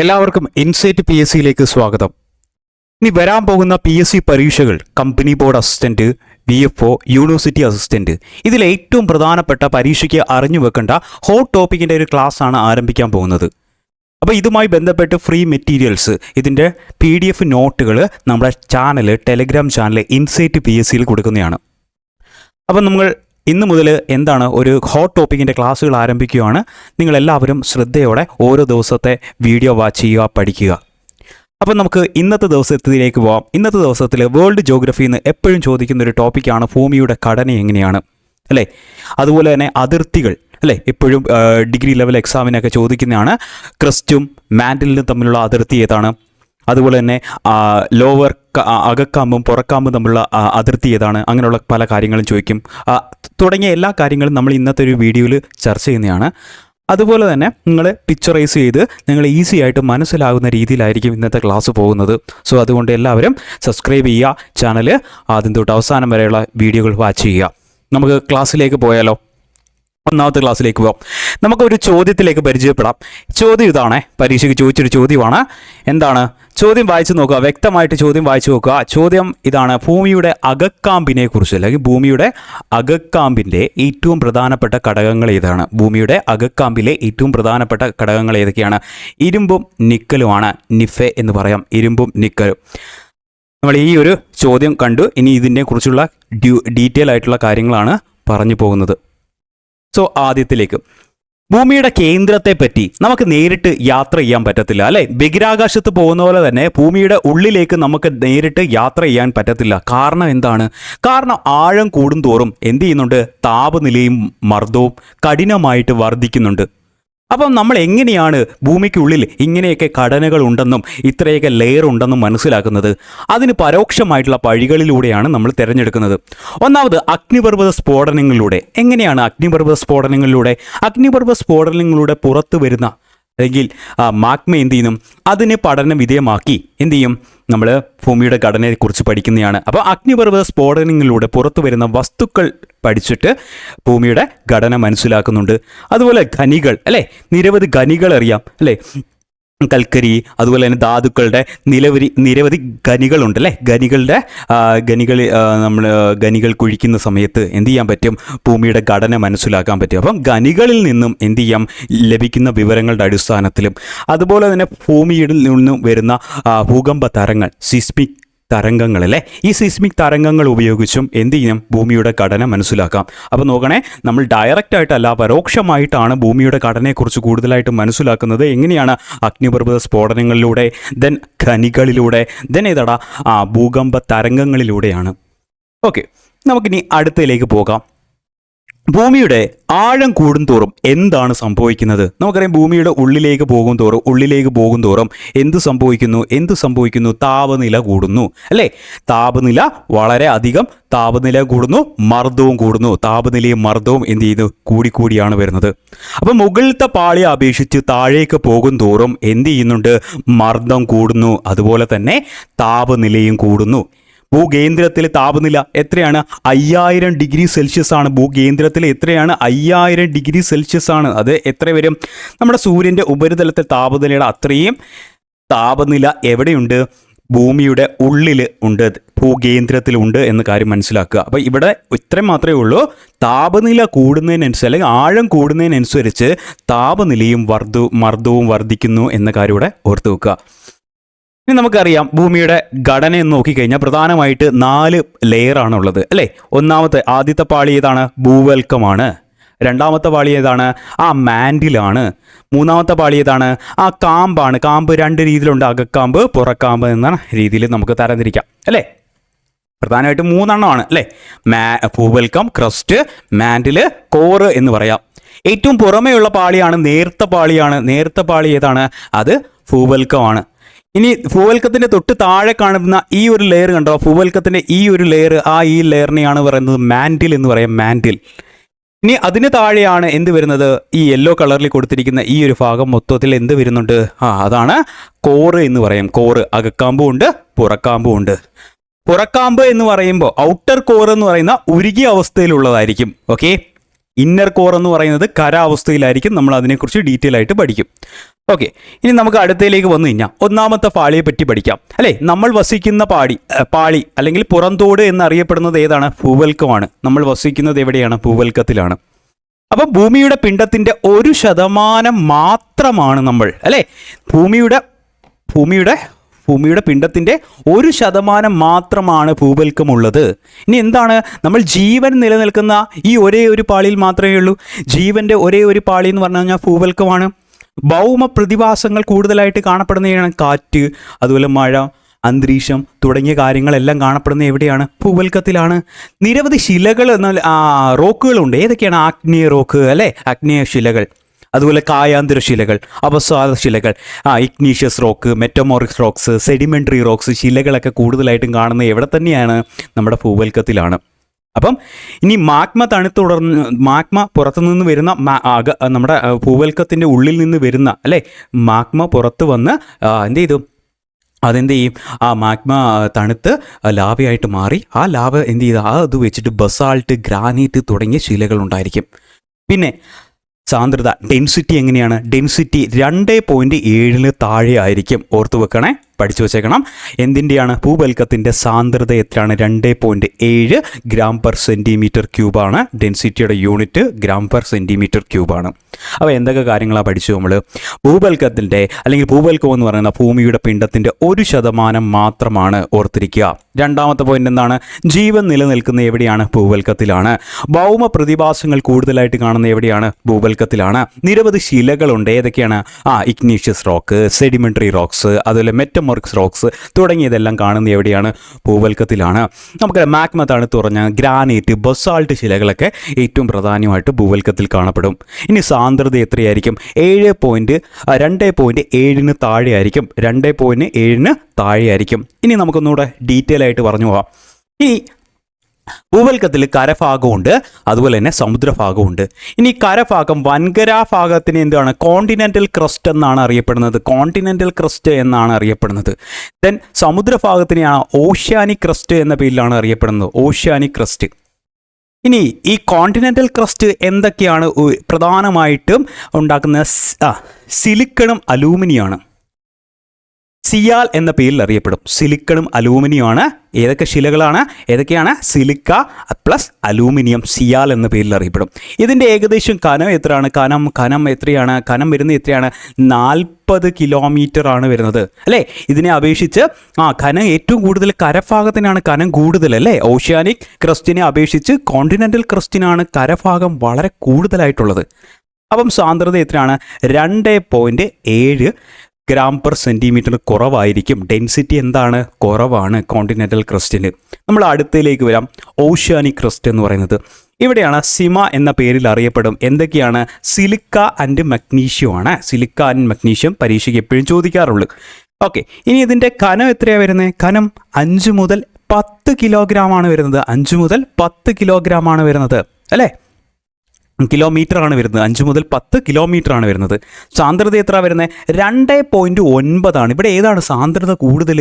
എല്ലാവർക്കും insight P S സിയിലേക്ക് സ്വാഗതം. ഇനി വരാൻ പോകുന്ന പി എസ് സി പരീക്ഷകൾ company board assistant V F O university assistant ഇതിൽ ഏറ്റവും പ്രധാനപ്പെട്ട പരീക്ഷയ്ക്ക് അറിഞ്ഞു വെക്കേണ്ട ഹോട്ട് ടോപ്പിക്കിന്റെ ഒരു ക്ലാസ് ആണ് ആരംഭിക്കാൻ പോകുന്നത്. അപ്പോൾ ഇതുമായി ബന്ധപ്പെട്ട് ഫ്രീ മെറ്റീരിയൽസ് ഇതിന്റെ പി ഡി എഫ് നോട്ടുകൾ നമ്മുടെ channel Telegram channel Insight P S സിയിൽ കൊടുക്കുന്നതാണ്. അപ്പം നമ്മൾ ഇന്ന് മുതൽ എന്താണ് ഒരു ഹോട്ട് ടോപ്പിക്കിന്റെ ക്ലാസ്സുകൾ ആരംഭിക്കുകയാണ്. നിങ്ങളെല്ലാവരും ശ്രദ്ധയോടെ ഓരോ ദിവസത്തെ വീഡിയോ വാച്ച് ചെയ്യുക പഠിക്കുക. അപ്പം നമുക്ക് ഇന്നത്തെ ദിവസത്തിലേക്ക് പോവാം. ഇന്നത്തെ ദിവസത്തിൽ വേൾഡ് ജോഗ്രഫിയിൽ നിന്ന് എപ്പോഴും ചോദിക്കുന്ന ഒരു ടോപ്പിക്കാണ് ഭൂമിയുടെ ഘടന എങ്ങനെയാണ് അല്ലേ? അതുപോലെ തന്നെ അതിർത്തികൾ അല്ലേ? എപ്പോഴും ഡിഗ്രി ലെവൽ എക്സാമിനൊക്കെ ചോദിക്കുന്നതാണ്. ക്രിസ്റ്റും മാൻഡലിനും തമ്മിലുള്ള അതിർത്തി ഏതാണ്? അതുപോലെ തന്നെ ലോവർ അകക്കാമ്പും പുറക്കാമ്പും തമ്മിലുള്ള അതിർത്തി ഏതാണ്? അങ്ങനെയുള്ള പല കാര്യങ്ങളും ചോദിക്കും. തുടങ്ങിയ എല്ലാ കാര്യങ്ങളും നമ്മൾ ഇന്നത്തെ ഒരു വീഡിയോയിൽ ചർച്ച ചെയ്യുന്നതാണ്. അതുപോലെ തന്നെ നിങ്ങൾ പിക്ചറൈസ് ചെയ്ത് നിങ്ങൾ ഈസി ആയിട്ട് മനസ്സിലാകുന്ന രീതിയിലായിരിക്കും ഇന്നത്തെ ക്ലാസ് പോകുന്നത്. സോ അതുകൊണ്ട് എല്ലാവരും സബ്സ്ക്രൈബ് ചെയ്യുക ചാനൽ ആദ്യം തൊട്ട് അവസാനം വരെയുള്ള വീഡിയോകൾ വാച്ച് ചെയ്യുക. നമുക്ക് ക്ലാസ്സിലേക്ക് പോയാലോ? ഒന്നാമത്തെ ക്ലാസ്സിലേക്ക് പോകാം നമുക്കൊരു ചോദ്യത്തിലേക്ക് പരിചയപ്പെടാം. ചോദ്യം ഇതാണേ. പരീക്ഷയ്ക്ക് ചോദിച്ചൊരു ചോദ്യമാണ്. എന്താണ്? ചോദ്യം വായിച്ചു നോക്കുക. വ്യക്തമായിട്ട് ചോദ്യം വായിച്ചു നോക്കുക. ചോദ്യം ഇതാണ്. ഭൂമിയുടെ അകക്കാമ്പിനെ കുറിച്ച് അല്ലെങ്കിൽ ഭൂമിയുടെ അകക്കാമ്പിന്റെ ഏറ്റവും പ്രധാനപ്പെട്ട ഘടകങ്ങൾ ഏതാണ്? ഭൂമിയുടെ അകക്കാമ്പിലെ ഏറ്റവും പ്രധാനപ്പെട്ട ഘടകങ്ങൾ ഏതൊക്കെയാണ്? ഇരുമ്പും നിക്കലുമാണ്. നിഫെ എന്ന് പറയാം. ഇരുമ്പും നിക്കലും. നമ്മൾ ഈ ഒരു ചോദ്യം കണ്ടു. ഇനി ഇതിനെ കുറിച്ചുള്ള ഡ്യൂ ഡീറ്റെയിൽ ആയിട്ടുള്ള കാര്യങ്ങളാണ് പറഞ്ഞു പോകുന്നത്. സോ ആദ്യത്തിലേക്ക്. ഭൂമിയുടെ കേന്ദ്രത്തെ പറ്റി നമുക്ക് നേരിട്ട് യാത്ര ചെയ്യാൻ പറ്റത്തില്ല അല്ലെ? ബഹിരാകാശത്ത് പോകുന്ന പോലെ തന്നെ ഭൂമിയുടെ ഉള്ളിലേക്ക് നമുക്ക് നേരിട്ട് യാത്ര ചെയ്യാൻ പറ്റത്തില്ല. കാരണം എന്താണ്? കാരണം ആഴം കൂടുന്തോറും എന്ത് ചെയ്യുന്നുണ്ട്? താപനിലയും മർദ്ദവും കഠിനമായിട്ട് വർദ്ധിക്കുന്നുണ്ട്. അപ്പം നമ്മൾ എങ്ങനെയാണ് ഭൂമിക്കുള്ളിൽ ഇങ്ങനെയൊക്കെ ഘടനകൾ ഉണ്ടെന്നും ഇത്രയൊക്കെ ലെയർ ഉണ്ടെന്നും മനസ്സിലാക്കുന്നത്? അതിന് പരോക്ഷമായിട്ടുള്ള വഴികളിലൂടെയാണ് നമ്മൾ തിരഞ്ഞെടുക്കുന്നത്. ഒന്നാമത് അഗ്നിപർവത സ്ഫോടനങ്ങളിലൂടെ. എങ്ങനെയാണ് അഗ്നിപർവത സ്ഫോടനങ്ങളിലൂടെ? അഗ്നിപർവത സ്ഫോടനങ്ങളിലൂടെ പുറത്തു വരുന്ന അല്ലെങ്കിൽ മാഗ്മ എന്ത് ചെയ്യുന്നു? അതിനെ പഠന വിധേയമാക്കി. എന്ത് ചെയ്യും? നമ്മൾ ഭൂമിയുടെ ഘടനയെക്കുറിച്ച് പഠിക്കുന്നതാണ്. അപ്പോൾ അഗ്നിപർവത സ്ഫോടനങ്ങളിലൂടെ പുറത്തു വരുന്ന വസ്തുക്കൾ പഠിച്ചിട്ട് ഭൂമിയുടെ ഘടന മനസ്സിലാക്കുന്നുണ്ട്. അതുപോലെ ഖനികൾ അല്ലേ? നിരവധി ഖനികൾ അറിയാം അല്ലേ? കൽക്കരി അതുപോലെ തന്നെ ധാതുക്കളുടെ നിലവരി നിരവധി ഖനികളുണ്ട് അല്ലേ ഖനികളുടെ ഖനികൾ നമ്മൾ ഖനികൾ കുഴിക്കുന്ന സമയത്ത് എന്ത് ചെയ്യാൻ പറ്റും? ഭൂമിയുടെ ഘടന മനസ്സിലാക്കാൻ പറ്റും. അപ്പം ഖനികളിൽ നിന്നും എന്ത് ചെയ്യാം? ലഭിക്കുന്ന വിവരങ്ങളുടെ അടിസ്ഥാനത്തിലും. അതുപോലെ തന്നെ ഭൂമിയിൽ നിന്നും വരുന്ന ഭൂകമ്പ തരങ്ങൾ സിസ്മിക് തരംഗങ്ങൾ അല്ലേ? ഈ സീസ്മിക് തരംഗങ്ങൾ ഉപയോഗിച്ചും എന്ത് ചെയ്യും? ഭൂമിയുടെ ഘടന മനസ്സിലാക്കാം. അപ്പോൾ നോക്കണേ നമ്മൾ ഡയറക്റ്റ് ആയിട്ടല്ല പരോക്ഷമായിട്ടാണ് ഭൂമിയുടെ ഘടനയെക്കുറിച്ച് കൂടുതലായിട്ട് മനസ്സിലാക്കുന്നത്. എങ്ങനെയാണ്? അഗ്നിപർവത സ്ഫോടനങ്ങളിലൂടെ ദെൻ ഖനികളിലൂടെ ദെൻ ഏതാടാ? ആ ഭൂകമ്പ തരംഗങ്ങളിലൂടെയാണ്. ഓക്കെ നമുക്കിനി അടുത്തതിലേക്ക് പോകാം. ഭൂമിയുടെ ആഴം കൂടുന്തോറും എന്താണ് സംഭവിക്കുന്നത്? നമുക്കറിയാം ഭൂമിയുടെ ഉള്ളിലേക്ക് പോകും തോറും ഉള്ളിലേക്ക് പോകും തോറും എന്ത് സംഭവിക്കുന്നു? എന്ത് സംഭവിക്കുന്നു? താപനില കൂടുന്നു. അല്ലേ? താപനില വളരെ അധികം താപനില കൂടുന്നു മർദ്ദവും കൂടുന്നു. താപനിലയും മർദ്ദവും എന്ത് ചെയ്യുന്നു? കൂടിക്കൂടിയാണ് വരുന്നത്. അപ്പം മുകളിലത്തെ പാളിയെ അപേക്ഷിച്ച് താഴേക്ക് പോകും തോറും എന്ത് ചെയ്യുന്നുണ്ട്? മർദ്ദം കൂടുന്നു. അതുപോലെ തന്നെ താപനിലയും കൂടുന്നു. ഭൂകേന്ദ്രത്തിൽ താപനില എത്രയാണ്? അയ്യായിരം ഡിഗ്രി സെൽഷ്യസ് ആണ് ഭൂകേന്ദ്രത്തിൽ. എത്രയാണ്? അയ്യായിരം ഡിഗ്രി സെൽഷ്യസ് ആണ്. അത് എത്ര വരും? നമ്മുടെ സൂര്യന്റെ ഉപരിതലത്തെ താപനിലയുടെ അത്രയും താപനില എവിടെയുണ്ട്? ഭൂമിയുടെ ഉള്ളിൽ ഉണ്ട്. ഭൂകേന്ദ്രത്തിലുണ്ട് എന്ന കാര്യം മനസ്സിലാക്കുക. അപ്പോൾ ഇവിടെ ഇത്രയും മാത്രമേ ഉള്ളൂ. താപനില കൂടുന്നതിനനുസരിച്ച് അല്ലെങ്കിൽ ആഴം കൂടുന്നതിനനുസരിച്ച് താപനിലയും വർദ്ധ മർദ്ദവും വർദ്ധിക്കുന്നു എന്ന കാര്യം ഇവിടെ ഓർത്ത് വെക്കുക. ഇനി നമുക്കറിയാം ഭൂമിയുടെ ഘടന എന്ന് നോക്കിക്കഴിഞ്ഞാൽ പ്രധാനമായിട്ട് നാല് ലെയറാണ് ഉള്ളത് അല്ലേ? ഒന്നാമത്തെ ആദ്യത്തെ പാളി ഏതാണ്? ഭൂവൽക്കമാണ്. രണ്ടാമത്തെ പാളി ഏതാണ്? ആ മാൻഡിലാണ്. മൂന്നാമത്തെ പാളി ഏതാണ്? ആ കാമ്പാണ്. കാമ്പ് രണ്ട് രീതിയിലുണ്ട്. അകക്കാമ്പ് പുറക്കാമ്പ് എന്ന രീതിയിൽ നമുക്ക് തരംതിരിക്കാം അല്ലേ? പ്രധാനമായിട്ടും മൂന്നെണ്ണമാണ് അല്ലേ? മാ ഭൂവൽക്കം ക്രസ്റ്റ് മാൻഡിൽ കോറ് എന്ന് പറയാം. ഏറ്റവും പുറമേയുള്ള പാളിയാണ് നേർത്ത പാളിയാണ്. നേർത്ത പാളി ഏതാണ്? അത് ഭൂവൽക്കമാണ്. ഇനി ഭൂവൽക്കത്തിന്റെ തൊട്ട് താഴെ കാണുന്ന ഈ ഒരു ലെയർ കണ്ടോ? ഭൂവൽക്കത്തിന്റെ ഈ ഒരു ലെയർ ആ ഈ ലെയറിനെയാണ് പറയുന്നത് മാൻഡിൽ എന്ന് പറയാം മാൻഡിൽ ഇനി അതിന് താഴെയാണ് എന്ത് വരുന്നത്? ഈ യെല്ലോ കളറിൽ കൊടുത്തിരിക്കുന്ന ഈ ഒരു ഭാഗം മൊത്തത്തിൽ എന്ത് വരുന്നുണ്ട്? ആ അതാണ് കോറ് എന്ന് പറയും. കോറ് അകക്കാമ്പും ഉണ്ട് പുറക്കാമ്പും ഉണ്ട്. പുറക്കാമ്പ് എന്ന് പറയുമ്പോൾ ഔട്ടർ കോർ എന്ന് പറയുന്ന ഉരുകിയ അവസ്ഥയിലുള്ളതായിരിക്കും. ഓക്കെ ഇന്നർ കോർ എന്ന് പറയുന്നത് കരാവസ്ഥയിലായിരിക്കും. നമ്മൾ അതിനെക്കുറിച്ച് ഡീറ്റെയിൽ ആയിട്ട് പഠിക്കും. ഓക്കെ ഇനി നമുക്ക് അടുത്തയിലേക്ക് വന്നു കഴിഞ്ഞാൽ ഒന്നാമത്തെ പാളിയെ പറ്റി പഠിക്കാം. അല്ലേ? നമ്മൾ വസിക്കുന്ന പാടി പാളി അല്ലെങ്കിൽ പുറന്തോട് എന്നറിയപ്പെടുന്നത് ഏതാണ്? ഭൂവൽക്കമാണ്. നമ്മൾ വസിക്കുന്നത് എവിടെയാണ്? ഭൂവൽക്കത്തിലാണ്. അപ്പൊ ഭൂമിയുടെ പിണ്ടത്തിന്റെ ഒരു ശതമാനം മാത്രമാണ് നമ്മൾ. അല്ലേ? ഭൂമിയുടെ ഭൂമിയുടെ ഭൂമിയുടെ പിണ്ടത്തിന്റെ ഒരു ശതമാനം മാത്രമാണ് ഭൂവൽക്കമുള്ളത്. ഇനി എന്താണ്? നമ്മൾ ജീവൻ നിലനിൽക്കുന്ന ഈ ഒരേ ഒരു പാളിയിൽ മാത്രമേ ഉള്ളൂ. ജീവന്റെ ഒരേ ഒരു പാളി എന്ന് പറഞ്ഞു കഴിഞ്ഞാൽ ഭൂവൽക്കമാണ്. ഭൗമ പ്രതിഭാസങ്ങൾ കൂടുതലായിട്ട് കാണപ്പെടുന്നതാണ് കാറ്റ് അതുപോലെ മഴ അന്തരീക്ഷം തുടങ്ങിയ കാര്യങ്ങളെല്ലാം കാണപ്പെടുന്ന എവിടെയാണ്? ഭൂവൽക്കത്തിലാണ്. നിരവധി ശിലകൾ റോക്കുകളുണ്ട്. ഏതൊക്കെയാണ്? ആഗ്നേയ റോക്ക് അല്ലേ? ആഗ്നേയ ശിലകൾ. അതുപോലെ കായാന്തര ശിലകൾ അപസ്വാദ ശിലകൾ ആ igneous rock metamorphics rocks sedimentary rocks ശിലകളൊക്കെ കൂടുതലായിട്ടും കാണുന്നത് എവിടെ തന്നെയാണ്? നമ്മുടെ ഭൂവൽക്കത്തിലാണ്. അപ്പം ഇനി മാഗ്മ തണുത്ത് തുടർന്ന് മാഗ്മ പുറത്തുനിന്ന് വരുന്ന നമ്മുടെ ഭൂവൽക്കത്തിന്റെ ഉള്ളിൽ നിന്ന് വരുന്ന അല്ലേ? മാഗ്മ പുറത്ത് വന്ന് എന്ത് ചെയ്തു? അതെന്ത് ചെയ്യും? ആ മാഗ്മ തണുത്ത് ലാവയായിട്ട് മാറി ആ ലാവ എന്ത് ചെയ്ത്? ആ അത് വെച്ചിട്ട് ബസാൾട്ട് ഗ്രാനൈറ്റ് തുടങ്ങിയ ശിലകളുണ്ടായിരിക്കും പിന്നെ സാന്ദ്രത ഡെൻസിറ്റി എങ്ങനെയാണ്? ഡെൻസിറ്റി രണ്ട് പോയിന്റ് ഏഴിന് താഴെ ആയിരിക്കും. ഓർത്തു വെക്കണേ പഠിച്ചു വെച്ചേക്കണം. എന്തിന്റെയാണ് ഭൂവൽക്കത്തിന്റെ സാന്ദ്രത എത്രയാണ്? രണ്ട് പോയിന്റ് ഏഴ് ഗ്രാം പെർ സെന്റിമീറ്റർ ക്യൂബാണ് ഡെൻസിറ്റിയുടെ യൂണിറ്റ് ഗ്രാം പെർ സെന്റിമീറ്റർ ക്യൂബാണ് അപ്പോൾ എന്തൊക്കെ കാര്യങ്ങളാണ് പഠിച്ചു നമ്മൾ ഭൂവൽക്കത്തിന്റെ അല്ലെങ്കിൽ ഭൂവൽക്കം എന്ന് പറയുന്ന ഭൂമിയുടെ പിണ്ടത്തിന്റെ ഒരു ശതമാനം മാത്രമാണ് ഓർത്തിരിക്കുക. രണ്ടാമത്തെ പോയിന്റ് എന്താണ്? ജീവൻ നിലനിൽക്കുന്ന എവിടെയാണ്? ഭൂവൽക്കത്തിലാണ്. ഭൗമ പ്രതിഭാസങ്ങൾ കൂടുതലായിട്ട് കാണുന്ന എവിടെയാണ്? ഭൂവൽക്കത്തിലാണ്. നിരവധി ശിലകളുണ്ട്. ഏതൊക്കെയാണ്? ആ ഇഗ്നീഷ്യസ് റോക്ക് സെഡിമെന്ററി റോക്സ് അതുപോലെ മെറ്റമോർക്സ് റോക്സ് തുടങ്ങിയതെല്ലാം കാണുന്ന എവിടെയാണ്? ഭൂവൽക്കത്തിലാണ്. നമുക്ക് മാഗ്മ തണുത്ത് പറഞ്ഞ ഗ്രാനൈറ്റ് ബസാൾട്ട് ശിലകളൊക്കെ ഏറ്റവും പ്രധാനമായിട്ട് ഭൂവൽക്കത്തിൽ കാണപ്പെടും. ഇനി സാന്ദ്രത എത്രയായിരിക്കും? ഏഴ് പോയിന്റ് രണ്ട് പോയിന്റ് ഏഴിന് താഴെ ആയിരിക്കും രണ്ട് പോയിന്റ് ഏഴിന് താഴെയായിരിക്കും. ഇനി നമുക്കൊന്നുകൂടെ ഡീറ്റെയിൽ ആയിട്ട് പറഞ്ഞു പോവാം. ഇനി ഭൂവൽക്കത്തിൽ കരഭാഗമുണ്ട് അതുപോലെ തന്നെ സമുദ്രഭാഗമുണ്ട്. ഇനി കരഭാഗം വൻകരാഭാഗത്തിന് എന്താണ്? കോണ്ടിനെന്റൽ ക്രസ്റ്റ് എന്നാണ് അറിയപ്പെടുന്നത്. കോണ്ടിനെന്റൽ ക്രസ്റ്റ് എന്നാണ് അറിയപ്പെടുന്നത്. ദെൻ സമുദ്രഭാഗത്തിനെയാണ് ഓഷ്യാനിക് ക്രസ്റ്റ് എന്ന പേരിലാണ് അറിയപ്പെടുന്നത്. ഓഷ്യാനിക് ക്രസ്റ്റ് ഇനി ഈ കോണ്ടിനെന്റൽ ക്രസ്റ്റ് എന്തൊക്കെയാണ്? പ്രധാനമായിട്ടും ഉണ്ടാക്കുന്ന സിലിക്കണും അലൂമിനിയാണ് സിയാൽ എന്ന പേരിൽ അറിയപ്പെടും. സിലിക്കണും അലൂമിനിയമാണ്. ഏതൊക്കെ ശിലകളാണ്? ഏതൊക്കെയാണ്? സിലിക്ക പ്ലസ് അലൂമിനിയം സിയാൽ എന്ന പേരിൽ അറിയപ്പെടും. ഇതിന്റെ ഏകദേശം കനം എത്രയാണ്? കനം കനം എത്രയാണ്? കനം വരുന്നത് എത്രയാണ്? നാൽപ്പത് കിലോമീറ്റർ ആണ് വരുന്നത്. അല്ലേ? ഇതിനെ അപേക്ഷിച്ച് ആ കനം ഏറ്റവും കൂടുതൽ കരഭാഗത്തിനാണ് കനം കൂടുതൽ അല്ലേ? ഓഷ്യാനിക് ക്രസ്റ്റിനെ അപേക്ഷിച്ച് കോണ്ടിനെന്റൽ ക്രസ്റ്റിനാണ് കരഭാഗം വളരെ കൂടുതലായിട്ടുള്ളത്. അപ്പം സാന്ദ്രത എത്രയാണ്? രണ്ട് പോയിന്റ് ഏഴ് ഗ്രാം പെർ സെന്റിമീറ്റർ കുറവായിരിക്കും. ഡെൻസിറ്റി എന്താണ്? കുറവാണ് കോണ്ടിനെന്റൽ ക്രസ്റ്റിന്. നമ്മൾ അടുത്തയിലേക്ക് വരാം. ഓഷ്യാനിക് ക്രസ്റ്റ് എന്ന് പറയുന്നത്. ഇവിടെയാണ് സിമ എന്ന പേരിൽ അറിയപ്പെടും. എന്തൊക്കെയാണ്? സിലിക്ക ആൻഡ് മഗ്നീഷ്യം ആണ്. സിലിക്ക ആൻഡ് മഗ്നീഷ്യം പരീക്ഷയ്ക്ക് എപ്പോഴും ചോദിക്കാറുള്ളൂ. ഓക്കെ ഇനി ഇതിന്റെ കനം എത്രയാണ് വരുന്നത്? കനം അഞ്ച് മുതൽ പത്ത് കിലോഗ്രാം ആണ് വരുന്നത്. അഞ്ച് മുതൽ പത്ത് കിലോഗ്രാം ആണ് വരുന്നത്. അല്ലേ? കിലോമീറ്റർ ആണ് വരുന്നത്. അഞ്ച് മുതൽ പത്ത് കിലോമീറ്റർ ആണ് വരുന്നത്. സാന്ദ്രത എത്ര വരുന്നത്? രണ്ട് പോയിന്റ് ഒൻപതാണ് ഇവിടെ ഏതാണ് സാന്ദ്രത കൂടുതൽ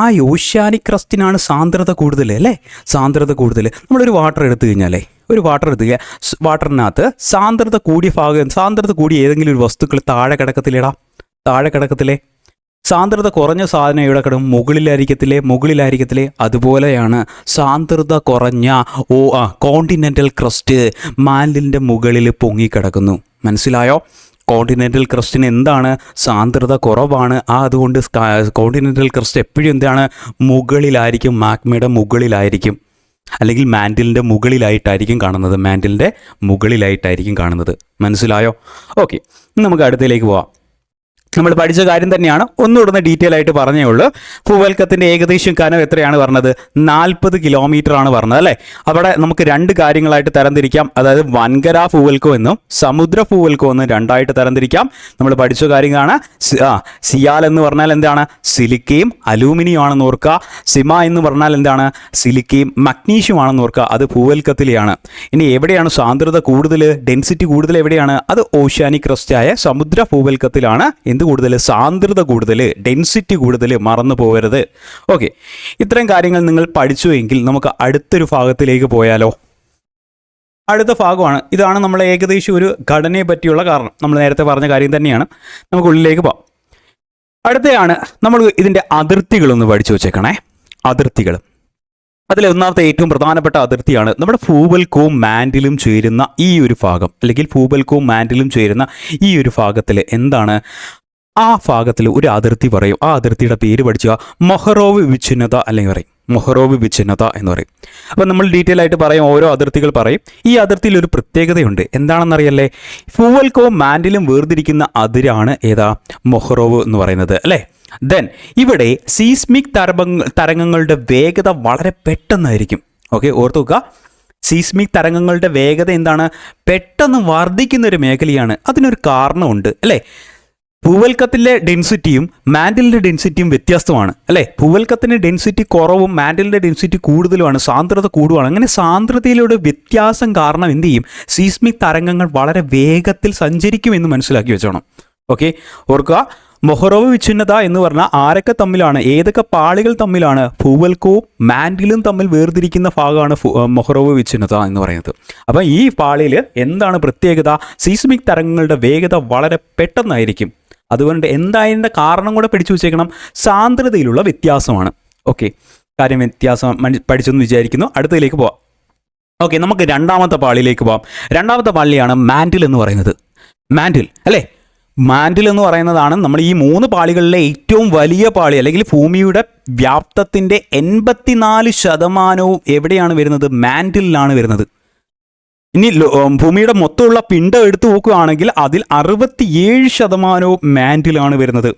ആ ഓഷ്യാനിക് ക്രസ്റ്റിനാണ് സാന്ദ്രത കൂടുതൽ അല്ലേ? സാന്ദ്രത കൂടുതൽ നമ്മളൊരു വാട്ടർ എടുത്തു കഴിഞ്ഞാലേ ഒരു വാട്ടർ എടുത്തു കഴിഞ്ഞാൽ വാട്ടറിനകത്ത് സാന്ദ്രത കൂടിയ ഭാഗം സാന്ദ്രത കൂടിയ ഏതെങ്കിലും ഒരു വസ്തുക്കൾ താഴെ കിടക്കത്തിലിടാം താഴെ കിടക്കത്തില്ലേ? സാന്ദ്രത കുറഞ്ഞ സാധനം ഇവിടെ കിടക്കും? മുകളിലായിരിക്കത്തിലെ മുകളിലായിരിക്കത്തിലെ അതുപോലെയാണ് സാന്ദ്രത കുറഞ്ഞ ഓ കോണ്ടിനെന്റൽ ക്രസ്റ്റ് മാൻഡിലിന്റെ മുകളിൽ പൊങ്ങിക്കിടക്കുന്നു. മനസ്സിലായോ? കോണ്ടിനെന്റൽ ക്രസ്റ്റിന് എന്താണ് സാന്ദ്രത കുറവാണ്. ആ അതുകൊണ്ട് കോണ്ടിനെന്റൽ ക്രസ്റ്റ് എപ്പോഴും എന്താണ്? മുകളിലായിരിക്കും മാഗ്മയുടെ മുകളിലായിരിക്കും. അല്ലെങ്കിൽ മാൻഡിലിന്റെ മുകളിലായിട്ടായിരിക്കും കാണുന്നത്. മാൻഡിലിന്റെ മുകളിലായിട്ടായിരിക്കും കാണുന്നത്. മനസ്സിലായോ? ഓക്കെ നമുക്ക് അടുത്തേക്ക് പോവാം. നമ്മൾ പഠിച്ച കാര്യം തന്നെയാണ്. ഒന്നുകൂടെ ഡീറ്റെയിൽ ആയിട്ട് പറഞ്ഞേ ഉള്ളൂ. ഭൂവൽക്കത്തിന്റെ ഏകദേശം കനം എത്രയാണ് പറഞ്ഞത്? നാൽപ്പത് കിലോമീറ്റർ ആണ് പറഞ്ഞത് അല്ലേ? അവിടെ നമുക്ക് രണ്ട് കാര്യങ്ങളായിട്ട് തരംതിരിക്കാം. അതായത് വൻകര ഭൂവൽക്കം എന്നും സമുദ്ര ഭൂവൽക്കം എന്നും രണ്ടായിട്ട് തരംതിരിക്കാം. നമ്മൾ പഠിച്ച കാര്യങ്ങളാണ് ആ സിയാൽ എന്ന് പറഞ്ഞാൽ എന്താണ്? സിലിക്കയും അലൂമിനിയം ആണെന്ന് ഓർക്കുക. സിമ എന്ന് പറഞ്ഞാൽ എന്താണ്? സിലിക്കയും മഗ്നീഷ്യം ആണെന്ന് ഓർക്കുക. അത് ഭൂവൽക്കത്തിലെയാണ്. ഇനി എവിടെയാണ് സാന്ദ്രത കൂടുതൽ? ഡെൻസിറ്റി കൂടുതൽ എവിടെയാണ്? അത് ഓഷ്യാനിക് ക്രസ്റ്റായ സമുദ്ര ഭൂവൽക്കത്തിലാണ്. എന്ത് കൂടുതൽ സാന്ദ്രത കൂടുതൽ ഡെൻസിറ്റി കൂടുതൽ മറന്നു പോകരുത് ഓക്കെ ഇത്രയും കാര്യങ്ങൾ നിങ്ങൾ പഠിച്ചു എങ്കിൽ നമുക്ക് അടുത്തൊരു ഭാഗത്തിലേക്ക് പോയാലോ? അടുത്ത ഭാഗമാണ്. ഇതാണ് നമ്മൾ ഏകദേശം ഒരു ഘടനയെ പറ്റിയുള്ള കാരണം. നമ്മൾ നേരത്തെ പറഞ്ഞ കാര്യം തന്നെയാണ്. നമുക്ക് ഉള്ളിലേക്ക് പോകാം. അടുത്തയാണ് നമ്മൾ ഇതിന്റെ അതിർത്തികളൊന്ന് പഠിച്ചു വെച്ചേക്കണേ. അതിർത്തികൾ. അതിൽ ഒന്നാമത്തെ ഏറ്റവും പ്രധാനപ്പെട്ട അതിർത്തിയാണ് നമ്മുടെ ഭൂവൽക്കവും മാൻഡിലും ചേരുന്ന ഈ ഒരു ഭാഗം. അല്ലെങ്കിൽ ഭൂവൽക്കവും മാൻഡിലും ചേരുന്ന ഈ ഒരു ഭാഗത്തിൽ എന്താണ്? ആ ഭാഗത്തിൽ ഒരു അതിർത്തി പറയും. ആ അതിർത്തിയുടെ പേര് പഠിക്കുക മൊഹറോവ് വിച്ഛിന്നത അല്ലെങ്കിൽ പറയും. മൊഹറോവ് വിച്ഛിന്നത എന്ന് പറയും. അപ്പം നമ്മൾ ഡീറ്റെയിൽ ആയിട്ട് പറയും ഓരോ അതിർത്തികൾ പറയും. ഈ അതിർത്തിയിൽ ഒരു പ്രത്യേകതയുണ്ട്. എന്താണെന്നറിയല്ലേ? ഫൂവൽക്കവും മാൻഡിലും വേർതിരിക്കുന്ന അതിരാണ് ഏതാ? മൊഹറോവ് എന്ന് പറയുന്നത് അല്ലേ? ദെൻ ഇവിടെ സീസ്മിക് തരംഗ തരംഗങ്ങളുടെ വേഗത വളരെ പെട്ടെന്നായിരിക്കും. ഓക്കെ ഓർത്തു നോക്കുക സീസ്മിക് തരംഗങ്ങളുടെ വേഗത എന്താണ്? പെട്ടെന്ന് വർദ്ധിക്കുന്ന ഒരു മേഖലയാണ്. അതിനൊരു കാരണമുണ്ട് അല്ലേ? ഭൂവൽക്കത്തിലെ ഡെൻസിറ്റിയും മാൻഡിലിന്റെ ഡെൻസിറ്റിയും വ്യത്യസ്തമാണ് അല്ലേ? ഭൂവൽക്കത്തിന് ഡെൻസിറ്റി കുറവും മാൻഡിലിന്റെ ഡെൻസിറ്റി കൂടുതലുമാണ് സാന്ദ്രത കൂടുവാണ്. അങ്ങനെ സാന്ദ്രതയിലൂടെ വ്യത്യാസം കാരണം എന്ത് ചെയ്യും? സീസ്മിക് തരംഗങ്ങൾ വളരെ വേഗത്തിൽ സഞ്ചരിക്കുമെന്ന് മനസ്സിലാക്കി വെച്ചോണം. ഓക്കെ? ഓർക്കുക മൊഹറോവ് വിച്ഛിന്നത എന്ന് പറഞ്ഞാൽ ആരൊക്കെ തമ്മിലാണ് ഏതൊക്കെ പാളികൾ തമ്മിലാണ് ഭൂവൽക്കവും മാൻഡിലും തമ്മിൽ വേർതിരിക്കുന്ന ഭാഗമാണ് മൊഹറോവ് വിച്ഛിന്നത എന്ന് പറയുന്നത്. അപ്പം ഈ പാളിയിൽ എന്താണ് പ്രത്യേകത? സീസ്മിക് തരംഗങ്ങളുടെ വേഗത വളരെ പെട്ടെന്നായിരിക്കും. അതുകൊണ്ട് എന്തായതിന്റെ കാരണം കൂടെ പിടിച്ചു വെച്ചേക്കണം. സാന്ദ്രതയിലുള്ള വ്യത്യാസമാണ്. ഓക്കെ. കാര്യം വ്യത്യാസം പഠിച്ചെന്ന് വിചാരിക്കുന്നു. അടുത്തതിലേക്ക് പോവാം. ഓക്കെ നമുക്ക് രണ്ടാമത്തെ പാളിയിലേക്ക് പോവാം. രണ്ടാമത്തെ പാളിയാണ് മാൻഡിൽ എന്ന് പറയുന്നത്. മാൻഡിൽ അല്ലേ? മാൻഡിൽ എന്ന് പറയുന്നതാണ് നമ്മൾ ഈ മൂന്ന് പാളികളിലെ ഏറ്റവും വലിയ പാളി അല്ലെങ്കിൽ ഭൂമിയുടെ വ്യാപ്തത്തിന്റെ എൺപത്തിനാല് ശതമാനവും എവിടെയാണ് വരുന്നത്? മാൻഡിലാണ് വരുന്നത്. ഇനി ഭൂമിയുടെ മൊത്തമുള്ള പിണ്ടം എടുത്തു നോക്കുകയാണെങ്കിൽ അതിൽ അറുപത്തിയേഴ് ശതമാനവും മാൻഡിലാണ് വരുന്നത്.